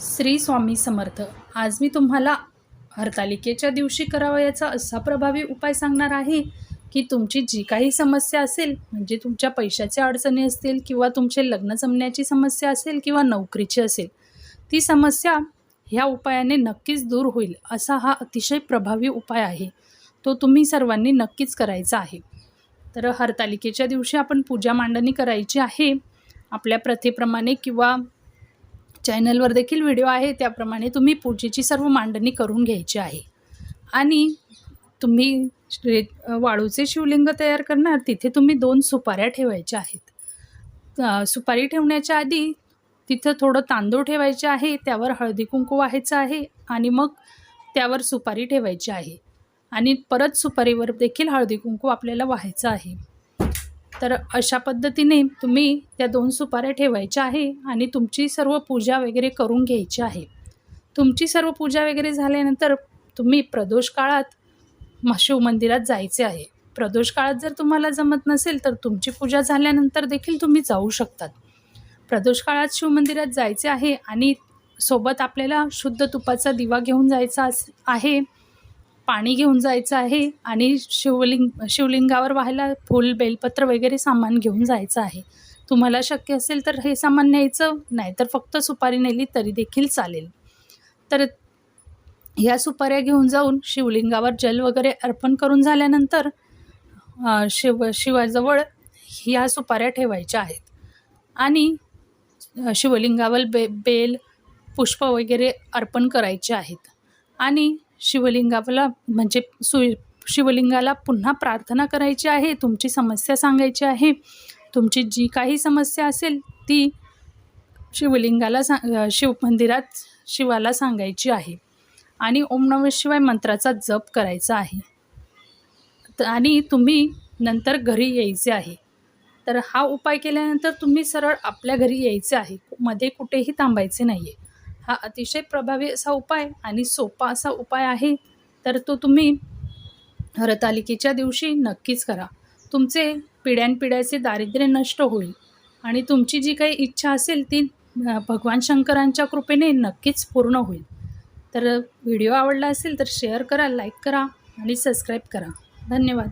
श्री स्वामी समर्थ आज मी तुम्हाला हरतालिकेच्या दिवशी करावयाचा असा प्रभावी उपाय सांगणार आहे की तुमची जी काही समस्या असेल म्हणजे तुमच्या पैशाच्या अडचणी असतील किंवा तुमचे लग्न जमण्याची समस्या असेल किंवा नोकरीची असेल ती समस्या ह्या उपायाने नक्कीच दूर होईल असा हा अतिशय प्रभावी उपाय आहे. तो तुम्ही सर्वांनी नक्कीच करायचा आहे. तर हरतालिकेच्या दिवशी आपण पूजा मांडणी करायची आहे. आपल्या प्रथेप्रमाणे किंवा चॅनलवर देखील व्हिडिओ आहे त्याप्रमाणे तुम्ही पूजेची सर्व मांडणी करून घ्यायची आहे. आणि तुम्ही वाळूचे शिवलिंग तयार करणार तिथे तुम्ही दोन सुपाऱ्या ठेवायच्या आहेत. सुपारी ठेवण्याच्या आधी तिथं थोडं तांदूळ ठेवायचे आहे त्यावर हळदी कुंकू व्हायचं आहे आणि मग त्यावर सुपारी ठेवायची आहे. आणि परत सुपारीवर देखील हळदी कुंकू आपल्याला व्हायचं आहे. तर अशा पद्धतीने तुम्ही त्या दोन सुपाऱ्या ठेवायच्या आहे आणि तुमची सर्व पूजा वगैरे करून घ्यायची आहे. तुमची सर्व पूजा वगैरे झाल्यानंतर तुम्ही प्रदोष काळात शिवमंदिरात जायचे आहे. प्रदोष काळात जर तुम्हाला जमत नसेल तर तुमची पूजा झाल्यानंतर देखील तुम्ही जाऊ शकतात. प्रदोष काळात शिवमंदिरात जायचे आहे आणि सोबत आपल्याला शुद्ध तुपाचा दिवा घेऊन जायचा अस- आहे. पाणी घेऊन जायचं आहे आणि शिवलिंग शिवलिंगावर व्हायला फूल बेलपत्र वगैरे सामान घेऊन जायचं आहे. तुम्हाला शक्य असेल तर हे सामान न्यायचं नाहीतर फक्त सुपारी नेली तरी देखील चालेल. तर ह्या सुपाऱ्या घेऊन जाऊन शिवलिंगावर जल वगैरे अर्पण करून झाल्यानंतर शिव शिवाजवळ ह्या सुपाऱ्या ठेवायच्या आहेत. आणि शिवलिंगावर बे बेल पुष्प वगैरे अर्पण करायचे आहेत. आणि शिवलिंगाला म्हणजे सु शिवलिंगाला पुन्हा प्रार्थना करायची आहे तुमची समस्या सांगायची आहे तुमची जी काही समस्या असेल ती शिवलिंगाला सा शिवमंदिरात शिवाला सांगायची आहे. आणि ओम नम शिवाय मंत्राचा जप करायचा आहे. आणि तुम्ही नंतर घरी यायचे आहे. तर हा उपाय केल्यानंतर तुम्ही सरळ आपल्या घरी यायचे आहे. मध्ये कुठेही थांबायचे नाही आहे हा अतिशय प्रभावी असा उपाय आणि सोपा असा उपाय आहे तर तो तुम्ही हरतालिकेच्या दिवशी नक्कीच करा. तुमचे पिढ्यानपिढ्याचे दारिद्र्य नष्ट होईल आणि तुमची जी काही इच्छा असेल ती भगवान शंकरांच्या कृपेने नक्कीच पूर्ण होईल. तर व्हिडिओ आवडला असेल तर शेअर करा लाईक करा आणि सबस्क्राईब करा. धन्यवाद.